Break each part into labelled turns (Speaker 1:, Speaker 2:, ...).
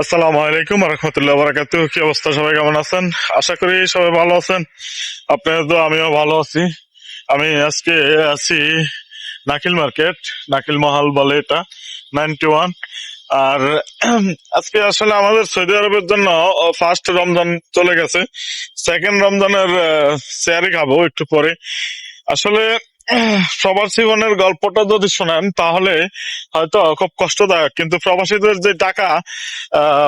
Speaker 1: আসসালামু আলাইকুম রহমতুল্লাহ বারাকাতু কি অবস্থা? সবাই কেমন আছেন? আশা করি সবাই ভালো আছেন। আপনাদের তো আমিও ভালো আছি। আমি আজকে আছি নাকিল মার্কেট, নাকিল মহল বলে এটা, নাইনটি ওয়ান। আর আজকে আসলে আমাদের সৌদি আরবের জন্য ফার্স্ট রমজান চলে গেছে। সেকেন্ড রমজানের শেয়ারই খাব একটু পরে। আসলে সবার জীবনের গল্পটা যদি শোনেন, তাহলে হয়তো খুব কষ্টদায়ক। কিন্তু প্রবাসীদের যে টাকা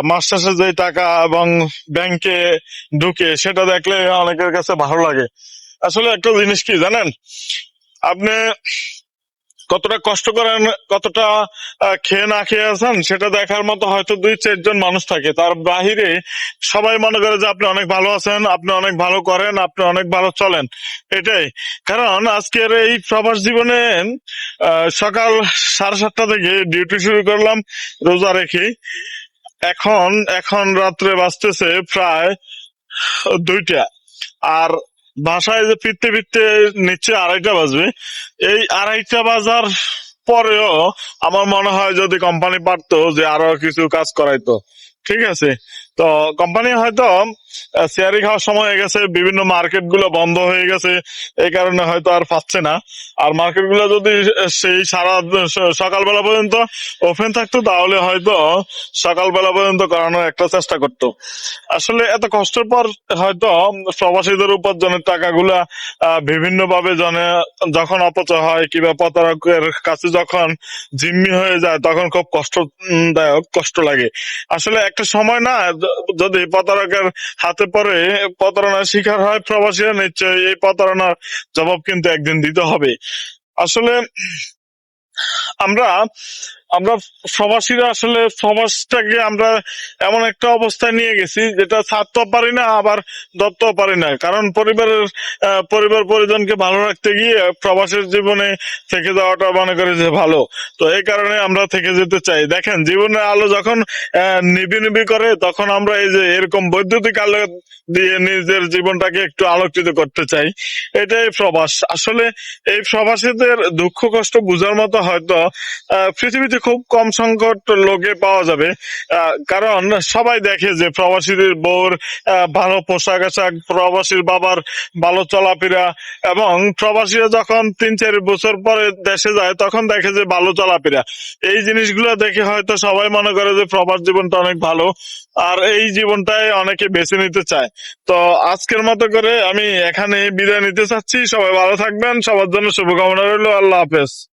Speaker 1: মাস শেষে যে টাকা এবং ব্যাংকে ঢুকে সেটা দেখলে অনেকের কাছে ভালো লাগে। আসলে একটা জিনিস কি জানেন? আপনি কতটা কষ্ট করেন, কতটা খেয়ে না খেয়ে আছেন, সেটা দেখার মতো হয়তো দুই চারজন মানুষ থাকে। তার বাহিরে সবাই মনে করে যে আপনি অনেক ভালো আছেন, আপনি অনেক ভালো করেন, আপনি অনেক ভালো চলেন। এটাই। কারণ আজকের এই প্রবাস জীবনে সকাল সাড়ে সাতটা থেকে ডিউটি শুরু করলাম, রোজা রেখে এখন এখন রাত্রে বাঁচতেছে প্রায় দুইটা। আর বাসায় যে ফিরতে ফিরতে নিচে আড়াইটা বাজবে। এই আড়াইটা বাজার পরেও আমার মনে হয় যদি কোম্পানি পারতো যে আরও কিছু কাজ করাইতো। ঠিক আছে? তো কোম্পানি হয়তো শেয়ারি খাওয়ার সময় হয়ে গেছে, বিভিন্ন মার্কেটগুলো বন্ধ হয়ে গেছে, এই কারণে হয়তো আর পাচ্ছে না। আর মার্কেটগুলো যদি সেই সারা সকালবেলা পর্যন্ত ওপেন থাকতো, তাহলে হয়তো সকালবেলা পর্যন্ত করানোর একটা চেষ্টা করতো। আসলে এত কষ্টের পর হয়তো প্রবাসীদের উপার্জনের টাকাগুলা বিভিন্ন ভাবে জনে, যখন অপচয় হয় কিংবা প্রতারকের কাছে যখন জিম্মি হয়ে যায়, তখন খুব কষ্টদায়ক কষ্ট লাগে। আসলে একটা সময় না যদি প্রতারকের হাতে পড়ে, প্রতারণার শিকার হয়, প্রবাসীরা নিশ্চয়ই এই প্রতারণার জবাব কিন্তু একদিন দিতে হবে। আসলে আমরা আমরা প্রবাসীরা আসলে সমাজটাকে আমরা এমন একটা অবস্থায় নিয়ে গেছি, যেটা ছাড়তেও পারি না, আবার ধরতেও পারি না। কারণ পরিবারের পরিবার পরিজনকে ভালো রাখতে গিয়ে প্রবাসের জীবনে থেকে যাওয়াটা মনে করি যে ভালো। তো এই কারণে আমরা থেকে যেতে চাই। দেখেন জীবনের আলো যখন নিবি নিবি করে, তখন আমরা এই যে এরকম বৈদ্যুতিক আলো দিয়ে নিজের জীবনটাকে একটু আলোকিত করতে চাই। এটাই প্রবাস। আসলে এই প্রবাসীদের দুঃখ কষ্ট বোঝার মতো হয়তো পৃথিবীতে খুব কম সংকট লোকে পাওয়া যাবে। কারণ সবাই দেখে যে প্রবাসীদের বউর ভালো পোশাক আশাক, প্রবাসীর বাবার ভালো চলাফেরা এবং প্রবাসীরা যখন তিন চার বছর পরে দেশে যায়, তখন দেখে যে ভালো চলাফেরা। এই জিনিসগুলো দেখে হয়তো সবাই মনে করে যে প্রবাস জীবনটা অনেক ভালো, আর এই জীবনটাই অনেকে বেছে নিতে চায়। তো আজকের মতো করে আমি এখানে বিদায় নিতে চাচ্ছি। সবাই ভালো থাকবেন, সবার জন্য শুভকামনা রইল। আল্লাহ হাফেজ।